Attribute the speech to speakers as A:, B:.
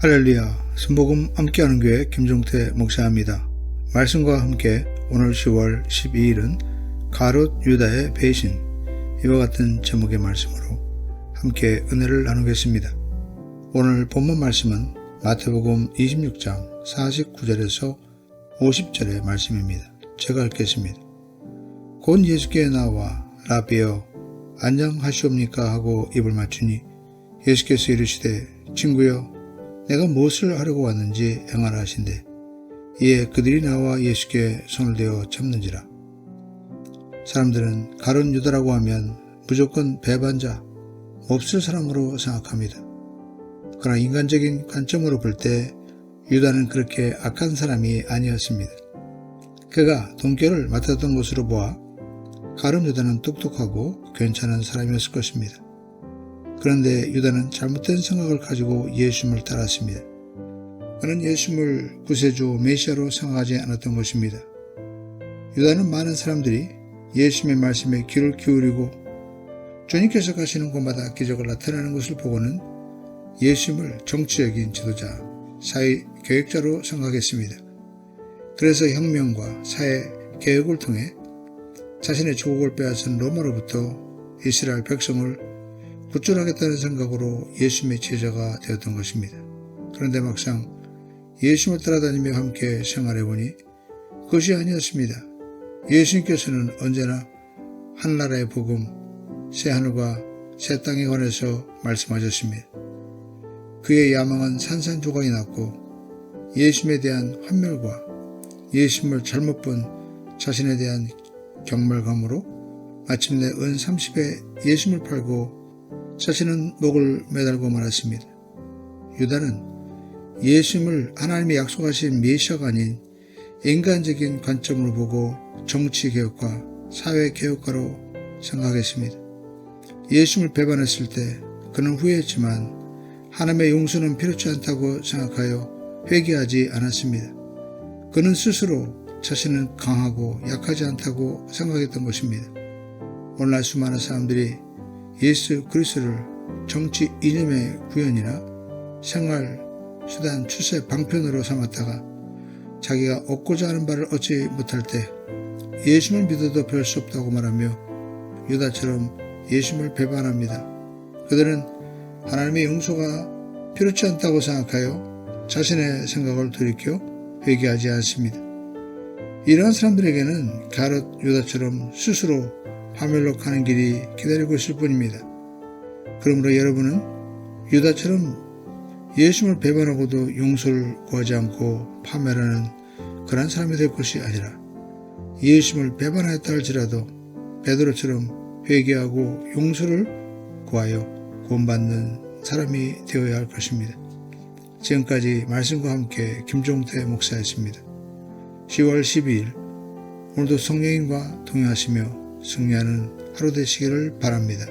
A: 할렐루야, 순복음 함께하는 교회 김종태 목사입니다. 말씀과 함께 오늘 10월 12일은 가롯 유다의 배신 이와 같은 제목의 말씀으로 함께 은혜를 나누겠습니다. 오늘 본문 말씀은 마태복음 26장 49절에서 50절의 말씀입니다. 제가 읽겠습니다. 곧 예수께 나와 라비여 안녕하시옵니까 하고 입을 맞추니 예수께서 이르시되 친구여 내가 무엇을 하려고 왔는지 행하라 하신대 이에 그들이 나와 예수께 손을 대어 잡는지라 사람들은 가론 유다라고 하면 무조건 배반자 없을 사람으로 생각합니다. 그러나 인간적인 관점으로 볼 때 유다는 그렇게 악한 사람이 아니었습니다. 그가 동결을 맡았던 것으로 보아 가론 유다는 똑똑하고 괜찮은 사람이었을 것입니다. 그런데 유다는 잘못된 생각을 가지고 예수님을 따랐습니다. 그는 예수님을 구세주 메시아로 생각하지 않았던 것입니다. 유다는 많은 사람들이 예수님의 말씀에 귀를 기울이고 주님께서 가시는 곳마다 기적을 나타내는 것을 보고는 예수님을 정치적인 지도자, 사회 교육자로 생각했습니다. 그래서 혁명과 사회 개혁을 통해 자신의 조국을 빼앗은 로마로부터 이스라엘 백성을 구출하겠다는 생각으로 예수님의 제자가 되었던 것입니다. 그런데 막상 예수님을 따라다니며 함께 생활해보니 그것이 아니었습니다. 예수님께서는 언제나 한나라의 복음, 새 하늘과 새 땅에 관해서 말씀하셨습니다. 그의 야망은 산산조각이 났고 예수님에 대한 환멸과 예수님을 잘못 본 자신에 대한 경멸감으로 마침내 은 30에 예수님을 팔고 자신은 목을 매달고 말았습니다. 유다는 예수님을 하나님이 약속하신 메시아가 아닌 인간적인 관점으로 보고 정치개혁과 사회개혁가로 생각했습니다. 예수님을 배반했을 때 그는 후회했지만 하나님의 용서는 필요치 않다고 생각하여 회개하지 않았습니다. 그는 스스로 자신은 강하고 약하지 않다고 생각했던 것입니다. 오늘날 수많은 사람들이 예수 그리스도를 정치 이념의 구현이나 생활 수단 추세 방편으로 삼았다가 자기가 얻고자 하는 바를 얻지 못할 때 예수를 믿어도 별 수 없다고 말하며 유다처럼 예수를 배반합니다. 그들은 하나님의 용서가 필요치 않다고 생각하여 자신의 생각을 돌이켜 회개하지 않습니다. 이러한 사람들에게는 가롯 유다처럼 스스로 파멸로 가는 길이 기다리고 있을 뿐입니다. 그러므로 여러분은 유다처럼 예수를 배반하고도 용서를 구하지 않고 파멸하는 그런 사람이 될 것이 아니라 예수를 배반하였다 할지라도 베드로처럼 회개하고 용서를 구하여 구원받는 사람이 되어야 할 것입니다. 지금까지 말씀과 함께 김종태 목사였습니다. 10월 12일 오늘도 성령님과 동행하시며 승리하는 하루 되시기를 바랍니다.